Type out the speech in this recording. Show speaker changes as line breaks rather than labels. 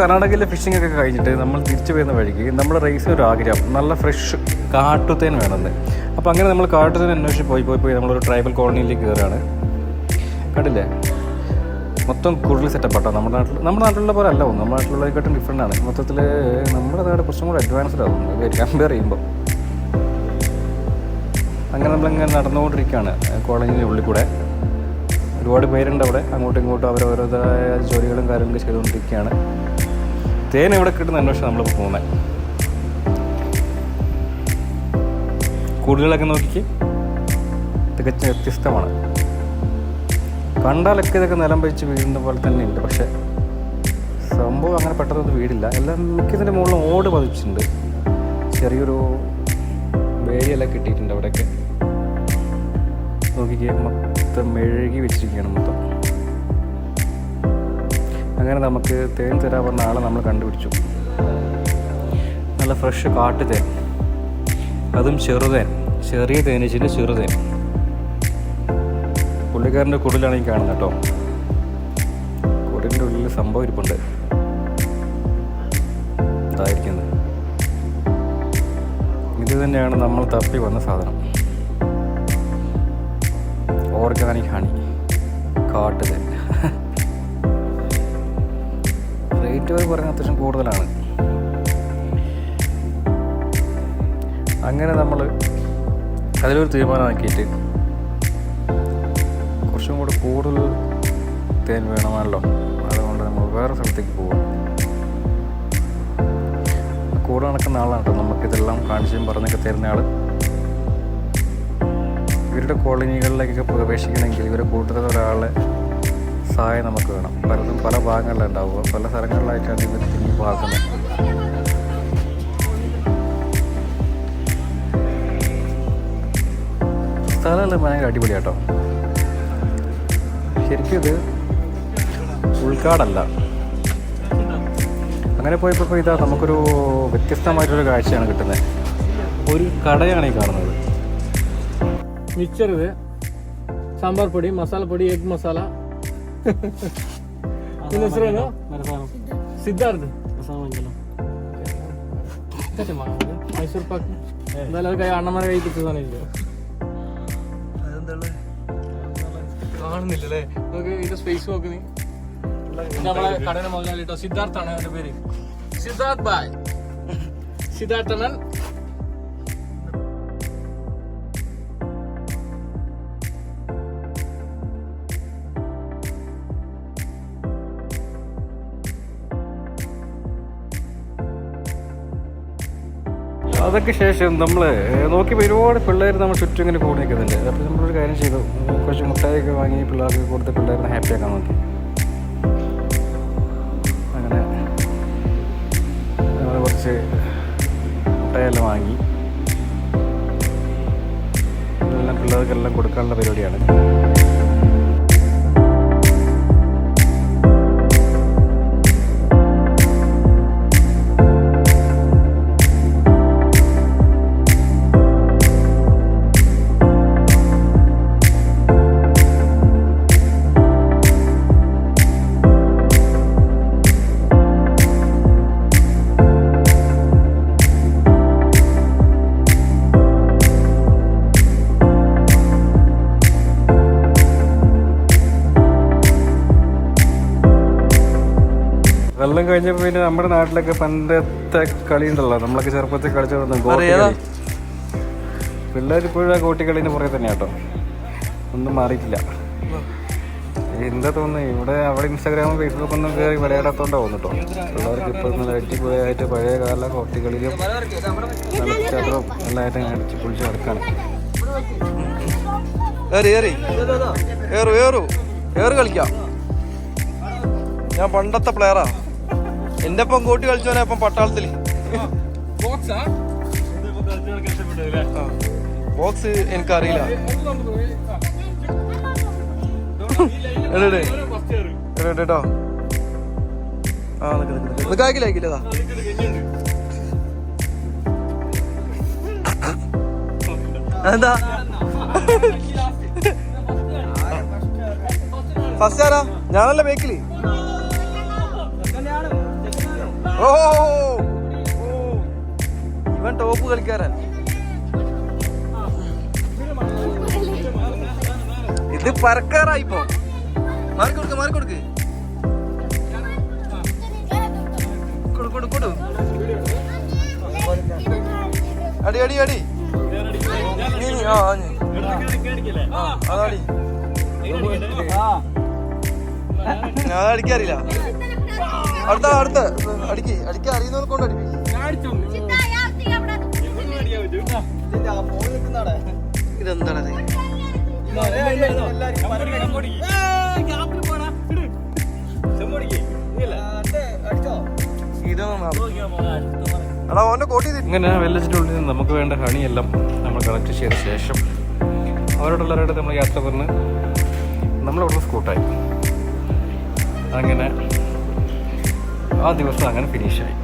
കർണാടകയിലെ ഫിഷിംഗ് ഒക്കെ കഴിഞ്ഞിട്ട് നമ്മൾ തിരിച്ചു വരുന്ന വഴിക്ക് നമ്മുടെ റൈസ് ഒരു ആഗ്രഹം. നല്ല ഫ്രഷ് കാട്ടുതേൻ വേണമെന്ന്. അപ്പോൾ അങ്ങനെ നമ്മൾ കാട്ടുതേൻ അന്വേഷിച്ച് പോയി പോയി പോയി നമ്മളൊരു ട്രൈബൽ കോളനിയിലേക്ക് കയറുകയാണ്. കണ്ടില്ലേ? മൊത്തം കുരുളി സെറ്റപ്പാട്ടോ നമ്മുടെ നാട്ടിൽ നമ്മുടെ നാട്ടിലുള്ള പോലെ അല്ല നമ്മുടെ നാട്ടിലുള്ളതിനെക്കാട്ടും ഡിഫറെന്റ് ആണ്. മൊത്തത്തിൽ നമ്മുടെ നാട് കുറച്ചും കൂടെ അഡ്വാൻസ്ഡ് ആവും കമ്പയർ ചെയ്യുമ്പോൾ അങ്ങനെ നമ്മളിങ്ങനെ നടന്നുകൊണ്ടിരിക്കുകയാണ് കോളേജിന്റെ ഉള്ളിൽ കൂടെ. ഒരുപാട് പേരുണ്ട് അവിടെ. അങ്ങോട്ടും ഇങ്ങോട്ടും അവർ ഓരോരുത്തരായ ജോലികളും കാര്യങ്ങളൊക്കെ ചെയ്തുകൊണ്ടിരിക്കുകയാണ്. തേൻ എവിടെ കിട്ടുന്ന അന്വേഷണം നമ്മളിപ്പോൾ പോകുന്നത് കൂടുതലൊക്കെ നോക്കിക്ക്. തികച്ചും വ്യത്യസ്തമാണ്. കണ്ടാലൊക്കെ ഇതൊക്കെ നിലം പഴിച്ച് വീഴുന്ന പോലെ തന്നെ ഉണ്ട് പക്ഷെ സംഭവം അങ്ങനെ പെട്ടെന്ന് വീടില്ല. എല്ലാം മിക്കതിന്റെ മുകളിൽ ഓട് പതിച്ചിട്ടുണ്ട്. ചെറിയൊരു വേലിയെല്ലാം കിട്ടിയിട്ടുണ്ട് അവിടെയൊക്കെ. നോക്കിക്കുക മൊത്തം മെഴുകി വെച്ചിരിക്കുകയാണ് മൊത്തം. അങ്ങനെ നമുക്ക് തേൻ തരാൻ പറഞ്ഞ ആളെ നമ്മൾ കണ്ടുപിടിച്ചു. നല്ല ഫ്രഷ് കാട്ടു തേൻ അതും ചെറുതേൻ. ചെറിയ തേനീച്ചിന്റെ ചെറുതേൻ. പുള്ളിക്കാരന്റെ കുടിലാണ് ഈ കാണുന്നത് കേട്ടോ. കുടിലിന്റെ ഉള്ളിൽ സംഭവം ഇരിപ്പുണ്ട്. ഇത് തന്നെയാണ് നമ്മൾ തപ്പി വന്ന സാധനം. Organic honey. കാട്ടുതേൻ. റേറ്റ് അവർ പറയുന്നത് അത്യാവശ്യം കൂടുതലാണ്. അങ്ങനെ നമ്മൾ അതിലൊരു തീരുമാനമാക്കിയിട്ട് കുറച്ചും കൂടെ കൂടുതൽ തേൻ വേണമല്ലോ. അതുകൊണ്ട് നമ്മൾ വേറെ സ്ഥലത്തേക്ക് പോകും കൂടെ നടക്കുന്ന ആളാണ് കേട്ടോ. നമുക്കിതെല്ലാം കാണിച്ചും പറഞ്ഞൊക്കെ തരുന്ന ആൾ ഇവരുടെ കോളനികളിലേക്കൊക്കെ പ്രവേശിക്കണമെങ്കിൽ ഇവരെ കൂട്ടത്തിൽ ഒരാളെ സഹായം നമുക്ക് വേണം. പലതും പല ഭാഗങ്ങളിലുണ്ടാവുക പല സ്ഥലങ്ങളിലായിട്ടാണ് ഇവർ തിങ്ങി പാർക്കുന്നത്. സ്ഥലമെല്ലാം ഭയങ്കര അടിപൊളിയാട്ടോ ശരിക്കും ഇത് ഉൾക്കാടല്ല. അങ്ങനെ പോയപ്പോൾ ഇതാ നമുക്കൊരു വ്യത്യസ്തമായിട്ടൊരു കാഴ്ചയാണ് കിട്ടുന്നത് ഒരു കടയാണ് ഈ കാണുന്നത്.
മിക്സർ ഇത്. സാമ്പാർ പൊടി മസാല പൊടി എഗ് മസാല ನಿನ್ನ ಹೆಸರೇನು ಸಿದ್ಧಾರ್ಥ ಕತೆ ಮಾಡೋದು ಮೈಸೂರು ಪಾಕ್ എന്തായാലും കൈ അണ്ണന്മാരെ കൈ കിട്ടുന്നതാണ് ഇത് കാണുന്നില്ലല്ലേ നോക്ക് ഇത് സ്പേസ് നോക്ക് നീ ഇത് നമ്മളെ കടയുടെ മുതലാളി കേട്ടോ സിദ്ധാർത്ഥാണ് അവന്റെ പേര് സിദ്ധാർത്ഥ് ബായ് സിദ്ധാർത്ഥനൻ
അതൊക്കെ ശേഷം നമ്മൾ നോക്കിയപ്പോൾ ഒരുപാട് പിള്ളേർ നമ്മൾ ചുറ്റും ഇങ്ങനെ കൂടി നിൽക്കുന്നുണ്ട് അപ്പോൾ നമ്മളൊരു കാര്യം ചെയ്തു. കുറച്ച് മുട്ടായൊക്കെ വാങ്ങി പിള്ളേർക്ക് കൊടുത്ത് പിള്ളേരെ ഹാപ്പി ആക്കാൻ നോക്കി. അങ്ങനെ നമ്മൾ കുറച്ച് മുട്ടായെല്ലാം വാങ്ങി. എല്ലാം പിള്ളേർക്കെല്ലാം കൊടുക്കാനുള്ള പരിപാടിയാണ്. വെള്ളം കഴിഞ്ഞപ്പോൾ പിന്നെ നമ്മുടെ നാട്ടിലൊക്കെ പണ്ടത്തെ കളി ഉണ്ടല്ലോ. നമ്മളൊക്കെ ചെറുപ്പത്തിൽ കളിച്ചു ഗോട്ടിക്കളി പിള്ളേർ ഇപ്പോഴും ആ ഗോട്ടിക്കളീന്റെ പുറകെ തന്നെ കേട്ടോ ഒന്നും മാറിയിട്ടില്ല. എന്താ തോന്നുന്നു? ഇവിടെ അവിടെ ഇൻസ്റ്റാഗ്രാമും ഫേസ്ബുക്കും ഒന്നും കയറി വിളയാടാത്തോണ്ടാ തോന്നുട്ടോ പിള്ളേർക്ക് ഇപ്പോൾ ഒന്ന് അടിപൊളിയായിട്ട് പഴയ കാല കോട്ടികളിലും കളിച്ചാട്ടവും എല്ലായിട്ടും അടിച്ചു അടിച്ച് പൊളിച്ച് നടക്കാണ്.
ഏറ് കളിക്കാം. ഞാൻ പണ്ടത്തെ പ്ലെയറാ എന്റെ ഒപ്പം കൂട്ടി കളിച്ചോനെ ഇപ്പം പട്ടാളത്തിൽ
ബോക്സാ
എനിക്കറിയില്ല. കേട്ടോ ആ. നിക്ക് നിക്ക് നിക്ക്. ആക്കില്ല ആക്കില്ല എന്താ ഫസ്റ്റ് ആരാ? ഞാനല്ല ബേക്കിൽ ഓ. ഇവൻ ടോപ്പ് കളിക്കാരൻ. ഇത് പറക്കാറായി ഇപ്പൊ. മാറി കൊടുക്ക് മാറി കൊടുക്ക്. കൊടു കൊടു അടി അടി അടി. ആ അതാടി. ഞാൻ അടിക്കാറില്ല അടുത്ത അടുത്ത. അടിക്ക് അടിക്കാൻ അറിയുന്നവർ കൊണ്ട് തിരി.
ഇങ്ങനെ വെല്ലച്ചിട്ടുള്ളിൽ നിന്ന് നമുക്ക് വേണ്ട ഹണിയെല്ലാം നമ്മൾ കളക്ട് ചെയ്ത ശേഷം അവരോടുള്ളവരുടെ നമ്മൾ യാത്ര പറഞ്ഞ് നമ്മളവിടെ സ്കൂട്ടായി അങ്ങനെ ആ ദിവസം അങ്ങനെ ഫിനിഷായി